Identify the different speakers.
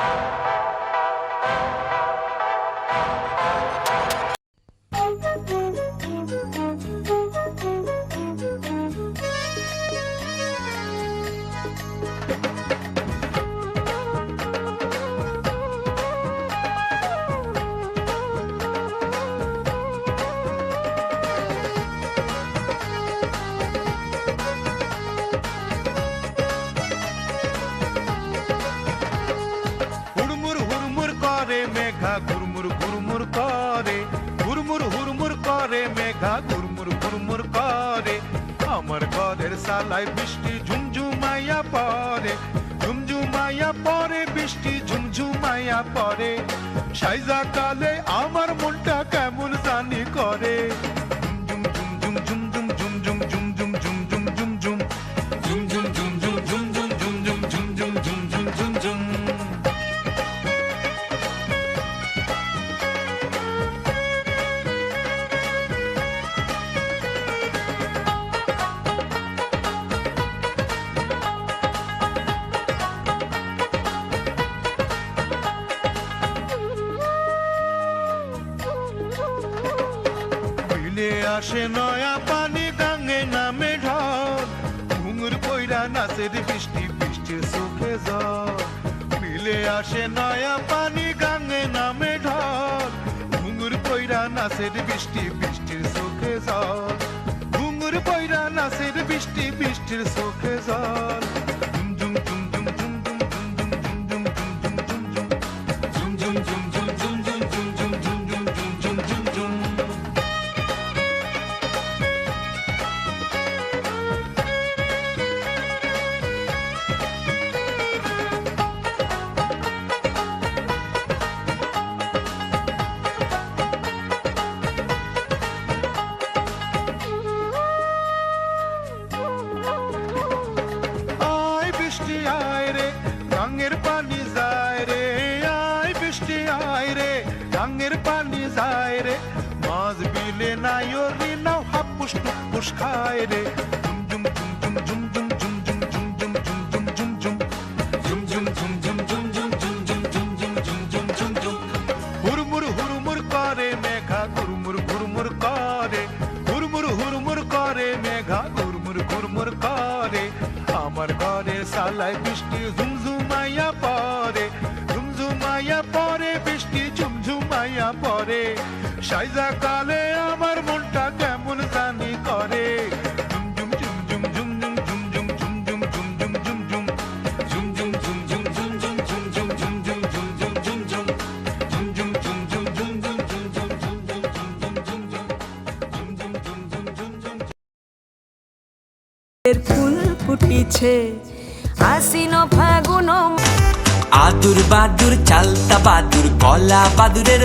Speaker 1: you Megha গুরমুর গুরমুর করে। আমার ঘরের সালাই বৃষ্টি ঝুমঝুমাইয়া পরে ঝুমঝুমাইয়া পরে বৃষ্টি ঝুমঝুমাইয়া পরে সাইজা কালে আমার মনটা কেমন জানি বিলে আসে নয়া পানি গাঙ্গে নামে ঢল। ঘুঙুর পইরা নাচের বৃষ্টি, বৃষ্টির সুখে জল। বিলে আসে নয়া পানি গাঙ্গে নামে ঢল। ঘুঙুর পইরা নাচের বৃষ্টি, বৃষ্টির সুখে জল। ঘুঙুর পইরা নাচের বৃষ্টি, বৃষ্টির সুখে জল। আয় বৃষ্টি, আয় রে, রঙের পানি যায় রে। আয় বৃষ্টি, আয় রে, রঙের পানি যায় রে। মাছ বিলে নাই ওরি নাও, হাপুস টুপুস আমার ঘরে সালাই বৃষ্টি ঝুমঝুমাইয়া পরে ঝুমঝুমাইয়া পরে বৃষ্টি ঝুমঝুমাইয়া পরে সাইজা কালে আমার মনটা কেমন জানি করে
Speaker 2: ফুল ফুটিছে। আসিন ফাগুন
Speaker 3: আদুর বাদুর চালতা বাদুর কলা বাদুরের